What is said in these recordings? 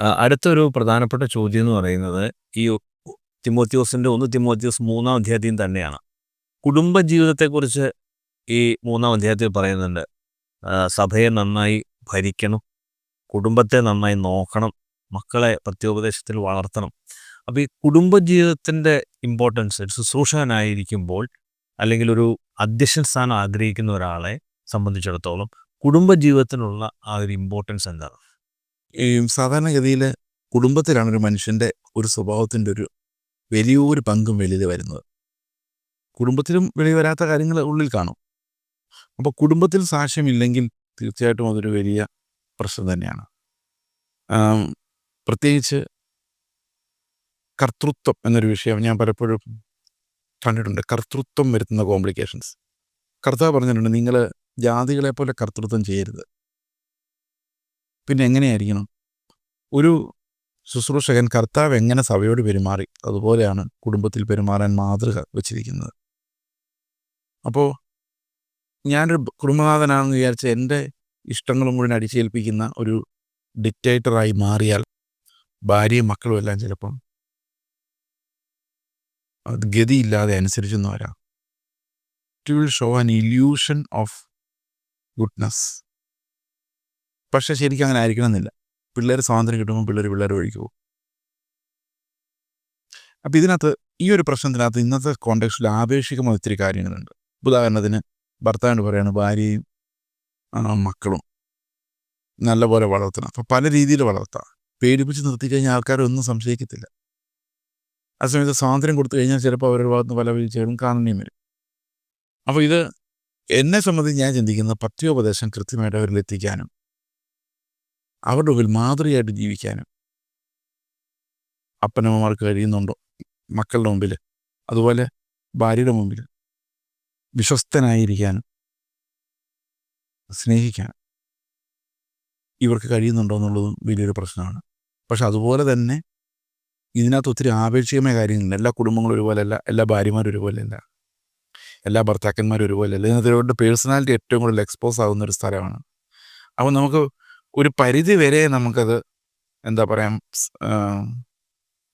അടുത്തൊരു പ്രധാനപ്പെട്ട ചോദ്യം എന്ന് പറയുന്നത് ഈ തിമോത്യോസിന്റെ ഒന്ന് തിമോത്യോസ് മൂന്നാം അധ്യായം തന്നെയാണ്. കുടുംബ ജീവിതത്തെക്കുറിച്ച് ഈ മൂന്നാം അധ്യായത്തിൽ പറയുന്നുണ്ട്. സഭയെ നന്നായി ഭരിക്കണം കുടുംബത്തെ നന്നായി നോക്കണം മക്കളെ പ്രത്യോപദേശത്തിൽ വളർത്തണം. അപ്പോൾ ഈ കുടുംബ ജീവിതത്തിന്റെ ഇമ്പോർട്ടൻസ് ശുശ്രൂഷകനായിരിക്കുമ്പോൾ അല്ലെങ്കിൽ ഒരു അധ്യക്ഷൻ സ്ഥാനം ആഗ്രഹിക്കുന്ന ഒരാളെ സംബന്ധിച്ചിടത്തോളം കുടുംബ ജീവിതത്തിനുള്ള ആ ഒരു ഇമ്പോർട്ടൻസ് എന്താണ്? ഈ സാധാരണഗതിയിൽ കുടുംബത്തിലാണ് ഒരു മനുഷ്യന്റെ ഒരു സ്വഭാവത്തിന്റെ ഒരു വലിയൊരു പങ്കും വെളിയിൽ വരുന്നത്. കുടുംബത്തിലും വെളി വരാത്ത കാര്യങ്ങൾ ഉള്ളിൽ കാണും. അപ്പോൾ കുടുംബത്തിൽ സാക്ഷ്യമില്ലെങ്കിൽ തീർച്ചയായിട്ടും അതൊരു വലിയ പ്രശ്നം തന്നെയാണ്. പ്രത്യേകിച്ച് കർത്തൃത്വം എന്നൊരു വിഷയം ഞാൻ പലപ്പോഴും കണ്ടിട്ടുണ്ട്. കർത്തൃത്വം വരുത്തുന്ന കോംപ്ലിക്കേഷൻസ് കർത്താവ് പറഞ്ഞിട്ടുണ്ട് നിങ്ങൾ ജാതികളെ പോലെ കർത്തൃത്വം ചെയ്യരുത്. പിന്നെ എങ്ങനെയായിരിക്കണം? ഒരു ശുശ്രൂഷകൻ കർത്താവ് എങ്ങനെ സഭയോട് പെരുമാറി? അതുപോലെയാണ് കുടുംബത്തിൽ പെരുമാറാൻ മാതൃക വച്ചിരിക്കുന്നത്. അപ്പോൾ ഞാനൊരു കുടുംബനാഥനാണെന്ന് വിചാരിച്ച് എന്റെ ഇഷ്ടങ്ങളും മുഴുവൻ അടിച്ചേൽപ്പിക്കുന്ന ഒരു ഡിക്റ്റേറ്ററായി മാറിയാൽ ഭാര്യയും മക്കളും എല്ലാം ചിലപ്പം അത് ഗതിയില്ലാതെ അനുസരിച്ചൊന്നും വരാം. It will show an illusion of goodness പക്ഷെ ശരിക്കും അങ്ങനെ ആയിരിക്കണമെന്നില്ല. പിള്ളേർ സ്വാതന്ത്ര്യം കിട്ടുമ്പോൾ പിള്ളേർ പിള്ളേർ വഴിക്ക് പോകും. അപ്പം ഇതിനകത്ത് ഈ ഒരു പ്രശ്നത്തിനകത്ത് ഇന്നത്തെ കോണ്ടെക്സ്റ്റിൽ ആപേക്ഷികമായ ഒത്തിരി കാര്യങ്ങളുണ്ട്. ഉദാഹരണത്തിന് ഭർത്താവിന് പറയാണ് ഭാര്യയും മക്കളും നല്ലപോലെ വളർത്തണം. അപ്പം പല രീതിയിൽ വളർത്താം. പേടിപ്പിച്ച് നിർത്തി കഴിഞ്ഞാൽ ആൾക്കാരൊന്നും സംശയിക്കത്തില്ല. ആ സമയത്ത് സ്വാതന്ത്ര്യം കൊടുത്തു കഴിഞ്ഞാൽ ചിലപ്പോൾ അവരുടെ ഭാഗത്ത് പല വീഴ്ചകളും കാണേണ്ടിയും വരും. അപ്പോൾ ഇത് എന്നെ സംബന്ധിച്ച് ഞാൻ ചിന്തിക്കുന്ന പത്യോപദേശം കൃത്യമായിട്ട് അവരിൽ എത്തിക്കാനും അവരുടെ മുമ്പിൽ മാതൃകയായിട്ട് ജീവിക്കാനും അപ്പനമ്മമാർക്ക് കഴിയുന്നുണ്ടോ? മക്കളുടെ മുമ്പിൽ അതുപോലെ ഭാര്യയുടെ മുമ്പിൽ വിശ്വസ്തനായിരിക്കാനും സ്നേഹിക്കാനും ഇവർക്ക് കഴിയുന്നുണ്ടോ എന്നുള്ളതും വലിയൊരു പ്രശ്നമാണ്. പക്ഷെ അതുപോലെ തന്നെ ഇതിനകത്ത് ഒത്തിരി ആപേക്ഷികമായ കാര്യങ്ങളുണ്ട്. എല്ലാ കുടുംബങ്ങളും ഒരുപോലെയല്ല എല്ലാ ഭാര്യമാരും ഒരുപോലെയല്ല എല്ലാ ഭർത്താക്കന്മാരും ഒരുപോലെയല്ല. ഇതിനകത്ത് ഇവരുടെ പേഴ്സണാലിറ്റി ഏറ്റവും കൂടുതൽ എക്സ്പോസ് ആകുന്ന ഒരു സ്ഥലമാണ്. അപ്പോൾ നമുക്ക് ഒരു പരിധി വരെ നമുക്കത് എന്താ പറയാം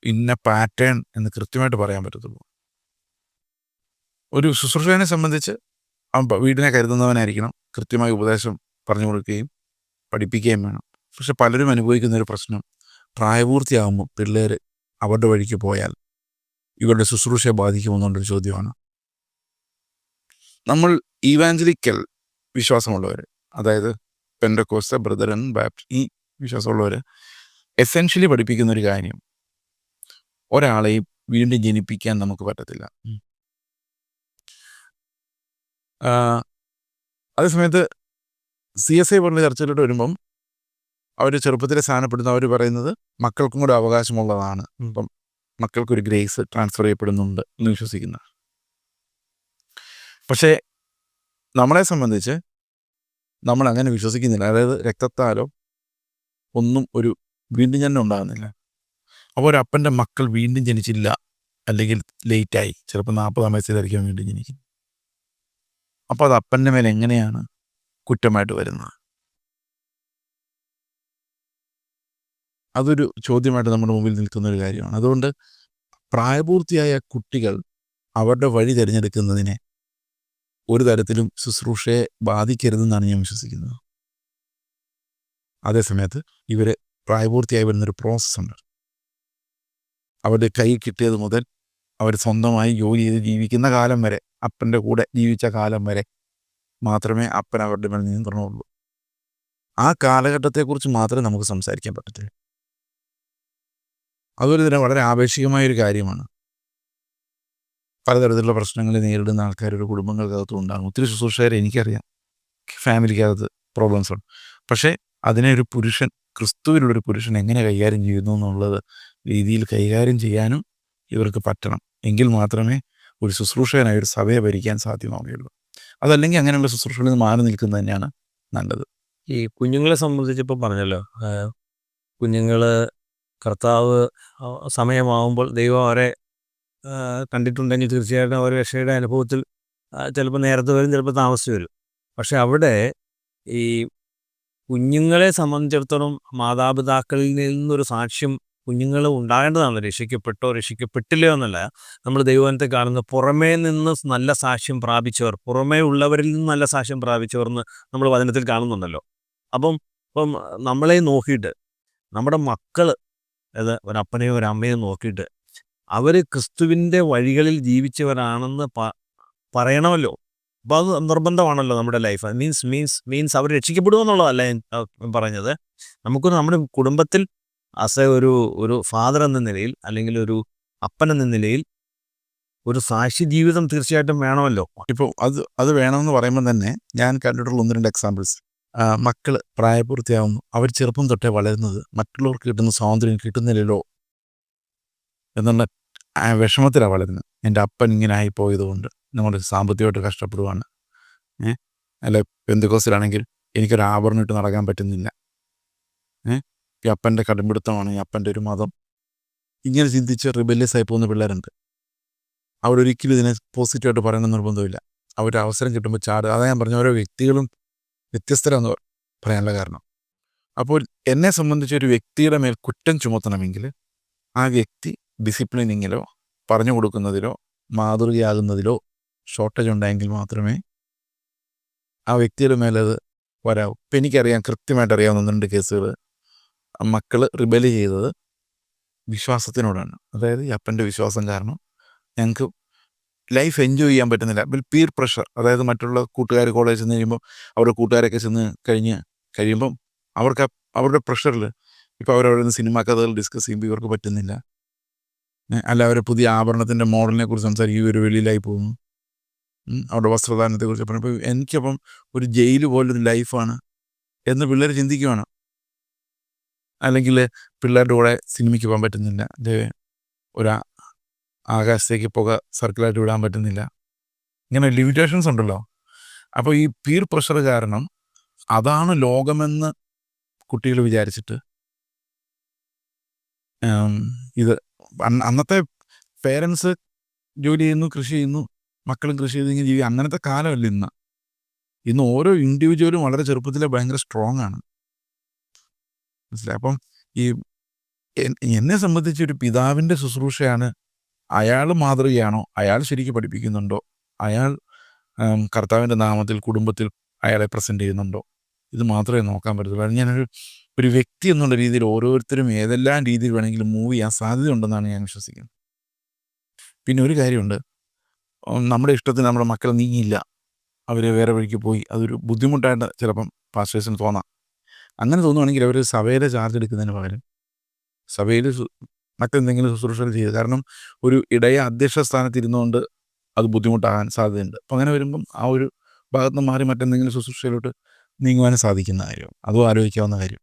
ഇന്ന പാറ്റേൺ എന്ന് കൃത്യമായിട്ട് പറയാൻ പറ്റത്തുള്ളൂ. ഒരു ശുശ്രൂഷകനെ സംബന്ധിച്ച് വീടിനെ കരുതുന്നവനായിരിക്കണം. കൃത്യമായ ഉപദേശം പറഞ്ഞു കൊടുക്കുകയും പഠിപ്പിക്കുകയും വേണം. പക്ഷെ പലരും അനുഭവിക്കുന്ന ഒരു പ്രശ്നം പ്രായപൂർത്തിയാകുമ്പോൾ പിള്ളേർ അവരുടെ വഴിക്ക് പോയാൽ ഇവരുടെ ശുശ്രൂഷയെ ബാധിക്കുമെന്നുള്ളൊരു ചോദ്യമാണ്. നമ്മൾ ഈവാഞ്ചലിക്കൽ വിശ്വാസമുള്ളവർ അതായത് പെൻഡക്കോസ് ബ്രദറൻ ബാപ്റ്റ് ഈ വിശ്വാസമുള്ളവർ എസെൻഷ്യലി പഠിപ്പിക്കുന്ന ഒരു കാര്യം. ഒരാളെ വീണ്ടും ജനിപ്പിക്കാൻ നമുക്ക് പറ്റത്തില്ല. അതേസമയത്ത് സി എസ് ഐ പോലുള്ള ചർച്ചയിലോട്ട് വരുമ്പം അവർ ചെറുപ്പത്തിലെ സ്ഥാനപ്പെടുന്ന അവർ പറയുന്നത് മക്കൾക്കും കൂടെ അവകാശമുള്ളതാണ്. ഇപ്പം മക്കൾക്കൊരു ഗ്രേസ് ട്രാൻസ്ഫർ ചെയ്യപ്പെടുന്നുണ്ട് എന്ന് വിശ്വസിക്കുന്ന. പക്ഷേ നമ്മളെ സംബന്ധിച്ച് നമ്മൾ അങ്ങനെ വിശ്വസിക്കുന്നില്ല. അതായത് രക്തത്താലോ ഒന്നും ഒരു വീണ്ടും ജനനം ഉണ്ടാകുന്നില്ല. അപ്പോൾ ഒരു അപ്പന്റെ മക്കൾ വീണ്ടും ജനിച്ചില്ല. അല്ലെങ്കിൽ ലേറ്റായി. ചിലപ്പോൾ നാൽപ്പതാം വയസ്സിലായിരിക്കും വീണ്ടും ജനിക്കും അപ്പോൾ അത് അപ്പന്റെ മേലെ എങ്ങനെയാണ് കുറ്റമായിട്ട് വരുന്നത്? അതൊരു ചോദ്യമായിട്ട് നമ്മുടെ മുമ്പിൽ നിൽക്കുന്ന ഒരു കാര്യമാണ്. അതുകൊണ്ട് പ്രായപൂർത്തിയായ കുട്ടികൾ അവരുടെ വഴി തിരഞ്ഞെടുക്കുന്നതിനെ ഒരു തരത്തിലും ശുശ്രൂഷയെ ബാധിക്കരുതെന്നാണ് ഞാൻ വിശ്വസിക്കുന്നത്. അതേസമയത്ത് ഇവർ പ്രായപൂർത്തിയായി വരുന്നൊരു പ്രോസസ്സുണ്ട് അവരുടെ കൈ കിട്ടിയത് മുതൽ അവർ സ്വന്തമായി ജോലി ചെയ്ത് ജീവിക്കുന്ന കാലം വരെ അപ്പന്റെ കൂടെ ജീവിച്ച കാലം വരെ മാത്രമേ അപ്പൻ അവരുടെ മേൽ നിയന്ത്രണമുള്ളൂ. ആ കാലഘട്ടത്തെക്കുറിച്ച് മാത്രമേ നമുക്ക് സംസാരിക്കാൻ പറ്റത്തുള്ളൂ. അതുപോലെ തന്നെ വളരെ ആപേക്ഷികമായൊരു കാര്യമാണ്. പലതരത്തിലുള്ള പ്രശ്നങ്ങൾ നേരിടുന്ന ആൾക്കാരുടെ കുടുംബങ്ങൾക്കകത്തും ഉണ്ടാകും. ഒത്തിരി ശുശ്രൂഷകരെ എനിക്കറിയാം. ഫാമിലിക്കകത്ത് പ്രോബ്ലംസ് ഉണ്ട്. പക്ഷേ അതിനെ ഒരു പുരുഷൻ ക്രിസ്തുവിലുള്ളൊരു പുരുഷൻ എങ്ങനെ കൈകാര്യം ചെയ്യുന്നു എന്നുള്ളത് രീതിയിൽ കൈകാര്യം ചെയ്യാനും ഇവർക്ക് പറ്റണം. എങ്കിൽ മാത്രമേ ഒരു ശുശ്രൂഷകനായി ഒരു സഭയെ ഭരിക്കാൻ സാധ്യമാവുകയുള്ളൂ. അതല്ലെങ്കിൽ അങ്ങനെയുള്ള ശുശ്രൂഷകളിൽ നിന്ന് മാറി നിൽക്കുന്നത് തന്നെയാണ് നല്ലത്. ഈ കുഞ്ഞുങ്ങളെ സംബന്ധിച്ചിപ്പോൾ പറഞ്ഞല്ലോ കുഞ്ഞുങ്ങൾ കർത്താവ് സമയമാവുമ്പോൾ ദൈവം അവരെ കണ്ടിട്ടുണ്ടെങ്കിൽ തീർച്ചയായിട്ടും ഒരു രക്ഷയുടെ അനുഭവത്തിൽ ചിലപ്പോൾ നേരത്തെ വരും ചിലപ്പോൾ താമസിച്ച് വരും. പക്ഷെ അവിടെ ഈ കുഞ്ഞുങ്ങളെ സംബന്ധിച്ചിടത്തോളം മാതാപിതാക്കളിൽ നിന്നൊരു സാക്ഷ്യം കുഞ്ഞുങ്ങൾ ഉണ്ടാകേണ്ടതാണ്. രക്ഷിക്കപ്പെട്ടോ രക്ഷിക്കപ്പെട്ടില്ലയോ എന്നല്ല. നമ്മൾ ദൈവത്തെ കാണുന്ന പുറമേ നിന്ന് നല്ല സാക്ഷ്യം പ്രാപിച്ചവർ പുറമേ ഉള്ളവരിൽ നിന്ന് നല്ല സാക്ഷ്യം പ്രാപിച്ചവർ എന്ന് നമ്മൾ വചനത്തിൽ കാണുന്നുണ്ടല്ലോ. അപ്പം ഇപ്പം നമ്മളെ നോക്കിയിട്ട് നമ്മുടെ മക്കൾ അത് ഒരപ്പനെയോ ഒരമ്മയോ നോക്കിയിട്ട് അവർ ക്രിസ്തുവിന്റെ വഴികളിൽ ജീവിച്ചവരാണെന്ന് പറയണമല്ലോ. അപ്പോൾ അത് നിർബന്ധമാണല്ലോ നമ്മുടെ ലൈഫ് മീൻസ് മീൻസ് മീൻസ് അവർ രക്ഷിക്കപ്പെടുമെന്നുള്ളതല്ല പറഞ്ഞത്. നമുക്ക് നമ്മുടെ കുടുംബത്തിൽ അസ ഒരു ഒരു ഫാദർ എന്ന നിലയിൽ അല്ലെങ്കിൽ ഒരു അപ്പൻ എന്ന നിലയിൽ ഒരു സാക്ഷി ജീവിതം തീർച്ചയായിട്ടും വേണമല്ലോ. ഇപ്പോൾ അത് അത് വേണമെന്ന് പറയുമ്പോൾ തന്നെ ഞാൻ കണ്ടിട്ടുള്ള ഒന്ന് രണ്ട് എക്സാമ്പിൾസ് മക്കൾ പ്രായപൂർത്തിയാവുന്നു. അവർ ചെറുപ്പം തൊട്ടേ വളരുന്നത് മറ്റുള്ളവർക്ക് കിട്ടുന്ന സ്വാതന്ത്ര്യം കിട്ടുന്നില്ലല്ലോ എന്നുള്ള ആ വിഷമത്തിലാണ് വളരുന്നത്. എന്റെ അപ്പൻ ഇങ്ങനെ ആയി പോയതുകൊണ്ട് നമ്മൾ സാമ്പത്തികമായിട്ട് കഷ്ടപ്പെടുവാണ്. ഏഹ് അല്ല പെന്തുകോസിലാണെങ്കിൽ എനിക്കൊരു ആഭരണം ഇട്ട് നടക്കാൻ പറ്റുന്നില്ല. ഏഹ് ഈ അപ്പന്റെ കടുംപിടുത്തമാണ് ഈ അപ്പന്റെ ഒരു മതം. ഇങ്ങനെ ചിന്തിച്ച് റിബല്യസ് ആയി പോകുന്ന പിള്ളേരുണ്ട്. അവരൊരിക്കലും ഇതിനെ പോസിറ്റീവായിട്ട് പറയണം നിർബന്ധമില്ല അവർ അവസരം കിട്ടുമ്പോൾ ചാടുക. അതാ ഞാൻ പറഞ്ഞ ഓരോ വ്യക്തികളും വ്യത്യസ്തരാന്ന് പറ- പറയാനുള്ള കാരണം. അപ്പോൾ എന്നെ സംബന്ധിച്ച് ഒരു വ്യക്തിയുടെ മേൽ കുറ്റം ചുമത്തണമെങ്കിൽ ആ വ്യക്തി ഡിസിപ്ലിനിങ്ങിലോ പറഞ്ഞു കൊടുക്കുന്നതിലോ മാതൃകയാകുന്നതിലോ ഷോർട്ടേജ് ഉണ്ടായെങ്കിൽ മാത്രമേ ആ വ്യക്തിയുടെ മേലത് വരാവൂ. ഇപ്പം എനിക്കറിയാം കൃത്യമായിട്ട് അറിയാവുന്ന രണ്ട് കേസുകൾ മക്കൾ റിബൽ ചെയ്തത് വിശ്വാസത്തിനോടാണ്. അതായത് ഈ അപ്പന്റെ വിശ്വാസം കാരണം ഞങ്ങൾക്ക് ലൈഫ് എൻജോയ് ചെയ്യാൻ പറ്റുന്നില്ല. പീർ പ്രഷർ അതായത് മറ്റുള്ള കൂട്ടുകാർ കോളേജിൽ ചെന്ന് കഴിയുമ്പോൾ അവരുടെ കൂട്ടുകാരൊക്കെ ചെന്ന് കഴിഞ്ഞ് കഴിയുമ്പം അവർക്ക് അവരുടെ പ്രഷറിൽ ഇപ്പോൾ അവരവിടെ നിന്ന് സിനിമാ കഥകൾ ഡിസ്കസ് ചെയ്യുമ്പോൾ ഇവർക്ക് പറ്റുന്നില്ല. അല്ല അവരെ പുതിയ ആഭരണത്തിന്റെ മോഡലിനെ കുറിച്ച് സംസാരിക്കും. ഇവർ വെളിയിലായി പോകുന്നു. അവരുടെ വസ്ത്രധാരണത്തെക്കുറിച്ച് പറഞ്ഞപ്പോൾ എനിക്കപ്പം ഒരു ജയിൽ പോലൊരു ലൈഫാണ് എന്ന് പിള്ളേർ ചിന്തിക്കുവാണ്. അല്ലെങ്കിൽ പിള്ളേരുടെ കൂടെ സിനിമയ്ക്ക് പോകാൻ പറ്റുന്നില്ല. ഒരു ആകാശത്തേക്ക് പുക സർക്കിളായിട്ട് വിടാൻ പറ്റുന്നില്ല. ഇങ്ങനെ ലിമിറ്റേഷൻസ് ഉണ്ടല്ലോ. അപ്പോൾ ഈ പീർ പ്രഷർ കാരണം അതാണ് ലോകമെന്ന് കുട്ടികൾ വിചാരിച്ചിട്ട് ഇത് അന്നത്തെ പേരൻസ് ജോലി ചെയ്യുന്നു കൃഷി ചെയ്യുന്നു മക്കളും കൃഷി ചെയ്ത് ജീവി അങ്ങനത്തെ കാലമല്ല ഇന്ന്. ഇന്ന് ഓരോ ഇൻഡിവിജ്വലും വളരെ ചെറുപ്പത്തിലെ ഭയങ്കര സ്ട്രോങ് ആണ്. മനസ്സിലായി? അപ്പം ഈ എന്നെ സംബന്ധിച്ച് ഒരു പിതാവിന്റെ ശുശ്രൂഷയാണ് അയാൾ മാതൃകയാണോ? അയാൾ ശരിക്കും പഠിപ്പിക്കുന്നുണ്ടോ? അയാൾ കർത്താവിന്റെ നാമത്തിൽ കുടുംബത്തിൽ അയാളെ പ്രസന്റ് ചെയ്യുന്നുണ്ടോ? ഇത് മാത്രമേ നോക്കാൻ പറ്റത്തുള്ളൂ. ഞാനൊരു ഒരു വ്യക്തി എന്നുള്ള രീതിയിൽ ഓരോരുത്തരും ഏതെല്ലാം രീതിയിൽ വേണമെങ്കിലും മൂവ് ചെയ്യാൻ സാധ്യതയുണ്ടെന്നാണ് ഞാൻ വിശ്വസിക്കുന്നത്. പിന്നെ ഒരു കാര്യമുണ്ട്. നമ്മുടെ ഇഷ്ടത്തിന് നമ്മുടെ മക്കൾ നീങ്ങിയില്ല. അവർ വേറെ വഴിക്ക് പോയി. അതൊരു ബുദ്ധിമുട്ടായിട്ട് ചിലപ്പം പാസ്റ്റേഴ്സിന് തോന്നാം. അങ്ങനെ തോന്നുവാണെങ്കിൽ അവർ സഭയിലെ ചാർജ് എടുക്കുന്നതിന് പകരം സഭയിൽ മറ്റെന്തെങ്കിലും ശുശ്രൂഷകൾ ചെയ്ത്. കാരണം ഒരു ഇടയ അധ്യക്ഷ സ്ഥാനത്ത് ഇരുന്നുകൊണ്ട് അത് ബുദ്ധിമുട്ടാകാൻ സാധ്യതയുണ്ട്. അപ്പം അങ്ങനെ വരുമ്പം ആ ഒരു ഭാഗത്ത് മാറി മറ്റെന്തെങ്കിലും ശുശ്രൂഷയിലോട്ട് നീങ്ങുവാനും സാധിക്കുന്ന കാര്യം. അതും ആലോചിക്കാവുന്ന കാര്യം.